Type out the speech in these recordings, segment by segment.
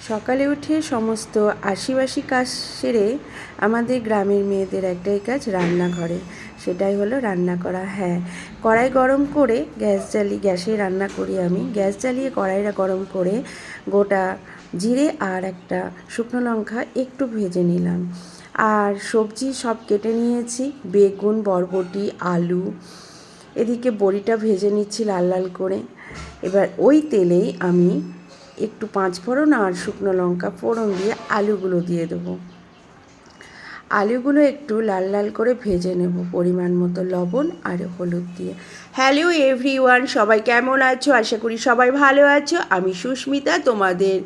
সকালে উঠে সমস্ত আশিবাসী কাজ সেরে আমাদের গ্রামের মেয়েদের একটাই কাজ রান্নাঘরে। সেটাই হলো রান্না করা। হ্যাঁ কড়াই গরম করে গ্যাস জ্বালিয়ে, গ্যাসে রান্না করি আমি। গ্যাস জ্বালিয়ে কড়াইটা গরম করে গোটা জিরে আর একটা শুকনো লঙ্কা একটু ভেজে নিলাম। আর সবজি সব কেটে নিয়েছি। বেগুন, বরবটি, আলু, এদিকে বড়িটা ভেজে নিচ্ছি লাল লাল করে। এবার ওই তেলেই আমি একটু পাঁচ ফোড়ন আর শুকনো লঙ্কা ফোড়ন দিয়ে আলুগুলো দিয়ে দেবো। আলুগুলো একটু লাল লাল করে ভেজে নেব পরিমাণ মতো লবণ আর হলুদ দিয়ে। হ্যালো এভরিওয়ান সবাই কেমন আছো? আশা করি সবাই ভালো আছো। আমি সুস্মিতা, তোমাদের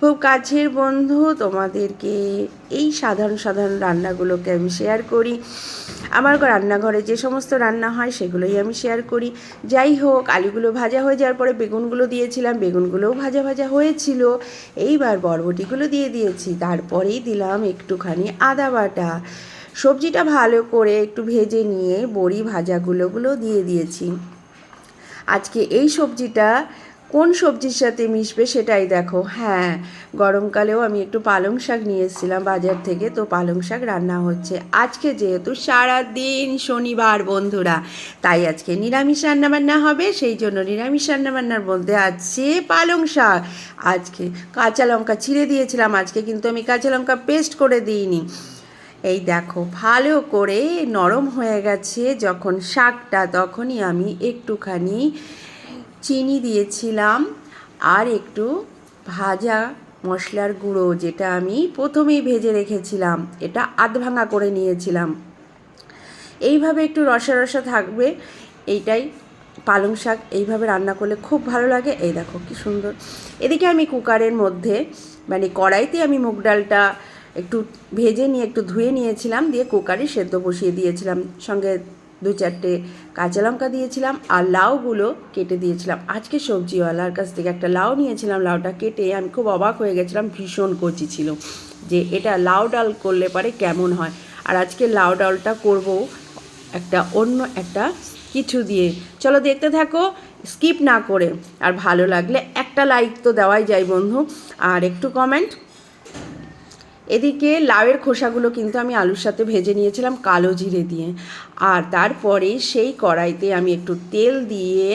খুব কাছের বন্ধু। তোমাদেরকে এই সাধারণ সাধারণ রান্নাগুলোকে আমি শেয়ার করি। আমার রান্নাঘরে যে সমস্ত রান্না হয় সেগুলোই আমি শেয়ার করি। যাই হোক, আলুগুলো ভাজা হয়ে যাওয়ার পরে বেগুনগুলো দিয়েছিলাম। বেগুনগুলোও ভাজা ভাজা হয়েছিল। এইবার বরবটিগুলো দিয়ে দিয়েছি। তারপরেই দিলাম একটুখানি আদা বাটা। সবজিটা ভালো করে একটু ভেজে নিয়ে বড়ি ভাজাগুলোগুলো দিয়ে দিয়েছি। আজকে এই সবজিটা কোন সবজির সাথে মিশবে সেটাই দেখো। হ্যাঁ গরমকালেও আমি একটু পালং শাক নিয়ে এসেছিলাম বাজার থেকে, তো পালং শাক রান্না হচ্ছে। আজকে যেহেতু সারা দিন শনিবার বন্ধুরা, তাই আজকে নিরামিষ রান্নাবান্না হবে, সেই জন্য নিরামিষ রান্নাবান্নার মধ্যে আছে পালং শাক। আজকে কাঁচা লঙ্কা ছিঁড়ে দিয়েছিলাম, আজকে কিন্তু আমি কাঁচা লঙ্কা পেস্ট করে দিইনি। এই দেখো, ভালো করে নরম হয়ে গেছে যখন শাকটা, তখনই আমি একটুখানি চিনি দিয়েছিলাম আর একটু ভাজা মশলার গুঁড়ো যেটা আমি প্রথমেই ভেজে রেখেছিলাম, এটা আধ ভাঙা করে নিয়েছিলাম। এইভাবে একটু রসা রসা থাকবে, এইটাই পালং শাক, এইভাবে রান্না করলে খুব ভালো লাগে। এই দেখো কি সুন্দর। এদিকে আমি কুকারের মধ্যে মানে কড়াইতে আমি মুগ ডালটা একটু ভেজে নিয়ে, একটু ধুয়ে নিয়েছিলাম, দিয়ে কুকারে সেদ্ধ বসিয়ে দিয়েছিলাম। সঙ্গে দু চারটে কাঁচা লঙ্কা দিয়েছিলাম আর লাউগুলো কেটে দিয়েছিলাম। আজকে সবজিওয়ালার কাছ থেকে একটা লাউ নিয়েছিলাম। লাউটা কেটে আমি খুব অবাক হয়ে গেছিলাম, ভীষণ কচি ছিল। যে এটা লাউ ডাল করলে পারে কেমন হয়। আর আজকে লাউ ডালটা করব একটা অন্য একটা কিছু দিয়ে। চলো দেখতে থাকো, স্কিপ না করে। আর ভালো লাগলে একটা লাইক তো দেওয়াই যায় বন্ধু। আর একটু কমেন্ট এদিকে লাউয়ের খোসাগুলো কিন্তু আমি আলুর সাথে ভেজে নিয়েছিলাম কালো জিরে দিয়ে। আর তারপরে সেই কড়াইতে আমি একটু তেল দিয়ে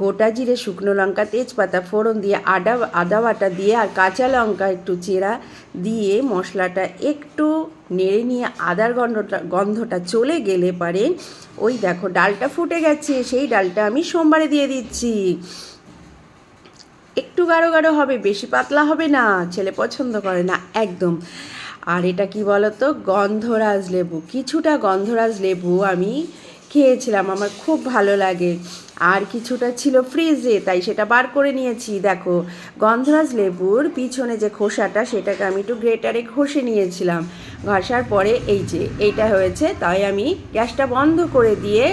গোটা জিরে, শুকনো লঙ্কা, তেজপাতা, ফোড়ন দিয়ে আদা আদা বাটা দিয়ে আর কাঁচা লঙ্কা একটু চেরা দিয়ে মশলাটা একটু নেড়ে নিয়ে আদার গন্ধটা গন্ধটা চলে গেলে পারে। ওই দেখো ডালটা ফুটে গেছে, সেই ডালটা আমি সোমবারে দিয়ে দিচ্ছি। একটু গাঢ় গাঢ় হবে, বেশি পাতলা হবে না, ছেলে পছন্দ করে না, একদম। আর এটা কি বলতো? গন্ধরাজ লেবু, কিছুটা গন্ধরাজ লেবু আমি খেয়েছিলাম, আমার খুব ভালো লাগে। আর কিছুটা ছিল ফ্রিজে, তাই সেটা বার করে নিয়েছি। দেখো, গন্ধরাজ লেবুর পিছনে যে খোসাটা, সেটাকে আমি একটু গ্রেটারে ঘষে নিয়েছিলাম। ঘষার পরে এই যে, এইটা হয়েছে, তাই আমি গ্যাসটা বন্ধ করে দিয়ে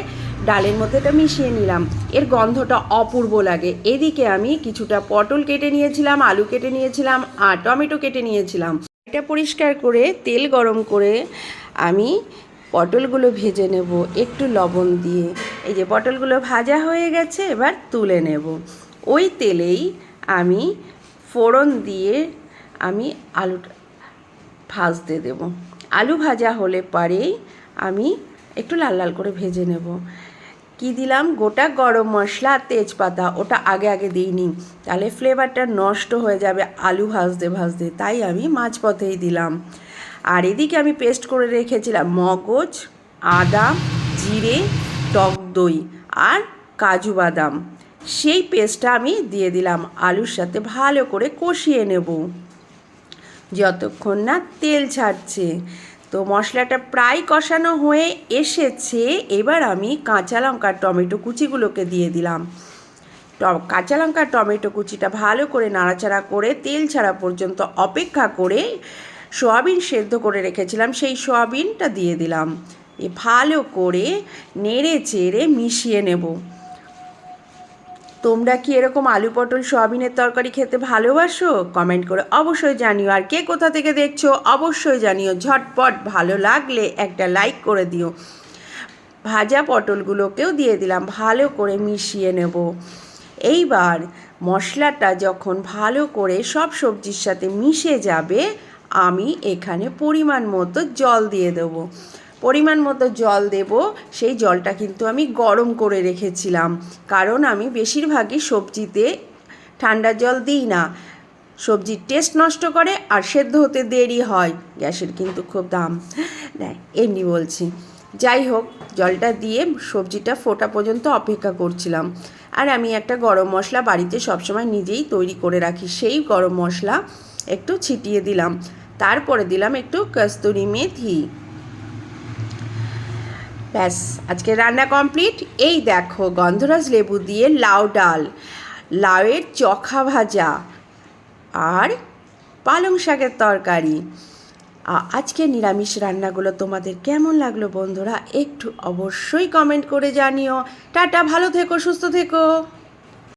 ডালের মধ্যে এটা মিশিয়ে নিলাম। এর গন্ধটা অপূর্ব লাগে। এদিকে আমি কিছুটা পটল কেটে নিয়েছিলাম, আলু কেটে নিয়েছিলাম আর টমেটো কেটে নিয়েছিলাম। এটা পরিষ্কার করে তেল গরম করে আমি পটলগুলো ভেজে নেব একটু লবণ দিয়ে। এই যে পটলগুলো ভাজা হয়ে গেছে, এবার তুলে নেব। ওই তেলেই আমি ফোড়ন দিয়ে আমি আলুটা ভাজতে দেব। আলু ভাজা হলে পরেই আমি একটু লাল লাল করে ভেজে নেব। কি দিলাম? গোটা গরম মশলা আর তেজপাতা। ওটা আগে আগে দিইনি। তাহলে ফ্লেভারটা নষ্ট হয়ে যাবে আলু ভাজতে ভাজতে। তাই আমি মাঝপথেই দিলাম। আর এদিকে আমি পেস্ট করে রেখেছিলাম মগজ, আদা, জিরে, টক দই আর কাজু বাদাম। সেই পেস্টটা আমি দিয়ে দিলাম আলুর সাথে ভালো করে কষিয়ে নেব। যতক্ষণ না তেল ছাড়ছে। তো মশলাটা প্রায় কষানো হয়ে এসেছে, এবার আমি কাঁচা লঙ্কা টমেটো কুচিগুলোকে দিয়ে দিলাম। কাঁচা লঙ্কা টমেটো কুচিটা ভালো করে নাড়াচাড়া করে তেল ছাড়া পর্যন্ত অপেক্ষা করে সোয়াবিন সেদ্ধ করে রেখেছিলাম, সেই সোয়াবিনটা দিয়ে দিলাম। এ ভালো করে নেড়ে চেড়ে মিশিয়ে নেব। তোমরা কি এরকম আলু পটল, সোয়াবিনের তরকারি খেতে ভালোবাসো? কমেন্ট করে অবশ্যই জানিও। আর কে কোথা থেকে দেখছ, অবশ্যই জানিও। ঝটপট ভালো লাগলে একটা লাইক করে দিও। ভাজা পটলগুলোকেও দিয়ে দিলাম, ভালো করে মিশিয়ে নেব। এইবার মশলাটা যখন ভালো করে সব সবজির সাথে মিশে যাবে, আমি এখানে পরিমাণ মতো জল দিয়ে দেবো। পরিমাণ মতো জল দেব, সেই জলটা কিন্তু আমি গরম করে রেখেছিলাম। কারণ আমি বেশিরভাগই সবজিতে ঠান্ডা জল দিই না। সবজির টেস্ট নষ্ট করে আর সেদ্ধ হতে দেরি হয়। গ্যাসের কিন্তু খুব দাম। দেয় এমনি বলছি। যাই হোক, জলটা দিয়ে সবজিটা ফোটা পর্যন্ত অপেক্ষা করছিলাম। আর আমি একটা গরম মশলা বাড়িতে সবসময় নিজেই তৈরি করে রাখি, সেই গরম মশলা একটু ছিটিয়ে দিলাম। তারপরে দিলাম একটু কস্তুরি মেথি। ব্যাস, আজকে রান্না কমপ্লিট এই দেখো, গন্ধরাজ লেবু দিয়ে লাউ ডাল, লাউয়ের চখা ভাজা আর পালং শাকের তরকারি। আজকে নিরামিষ রান্নাগুলো তোমাদের কেমন লাগল বন্ধুরা, একটু অবশ্যই কমেন্ট করে জানিও। টাটা, ভালো থেকো, সুস্থ থেকো।